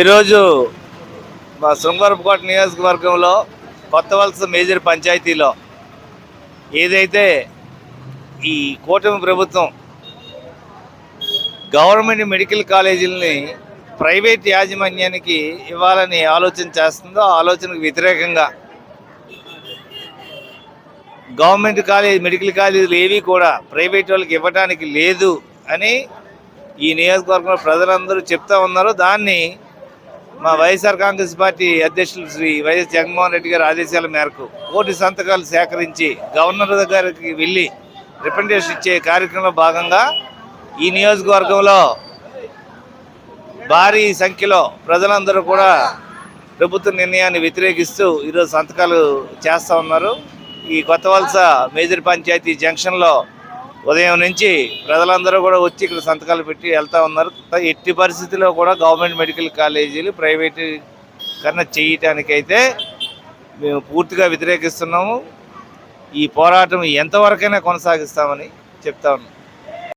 ఈరోజు మా శృంగారపుకోట నియోజకవర్గంలో కొత్త వలస మేజర్ పంచాయతీలో ఏదైతే ఈ కూటమి ప్రభుత్వం గవర్నమెంట్ మెడికల్ కాలేజీలని ప్రైవేట్ యాజమాన్యానికి ఇవ్వాలని ఆలోచన చేస్తుందో ఆలోచనకు వ్యతిరేకంగా గవర్నమెంట్ కాలేజ్ మెడికల్ కాలేజీలు ఏవి కూడా ప్రైవేట్ వాళ్ళకి ఇవ్వడానికి లేదు అని ఈ నియోజకవర్గంలో ప్రజలందరూ చెప్తా ఉన్నారు. దాన్ని మా వైఎస్ఆర్ కాంగ్రెస్ పార్టీ అధ్యక్షులు శ్రీ వైఎస్ జగన్మోహన్ రెడ్డి గారి ఆదేశాల మేరకు కోటి సంతకాలు సేకరించి గవర్నర్ దగ్గరికి వెళ్ళి రిప్రజెంటేషన్ ఇచ్చే కార్యక్రమంలో భాగంగా ఈ నియోజకవర్గంలో భారీ సంఖ్యలో ప్రజలందరూ కూడా ప్రభుత్వ నిర్ణయాన్ని వ్యతిరేకిస్తూ ఈరోజు సంతకాలు చేస్తూ ఉన్నారు. ఈ కొత్త వలస మేజర్ పంచాయతీ జంక్షన్లో ఉదయం నుంచి ప్రజలందరూ కూడా వచ్చి ఇక్కడ సంతకాలు పెట్టి వెళ్తా ఉన్నారు. ఎట్టి పరిస్థితుల్లో కూడా గవర్నమెంట్ మెడికల్ కాలేజీలు ప్రైవేటు కన్నా చేయటానికైతే మేము పూర్తిగా వ్యతిరేకిస్తున్నాము. ఈ పోరాటం ఎంతవరకైనా కొనసాగిస్తామని చెప్తా ఉన్నాం.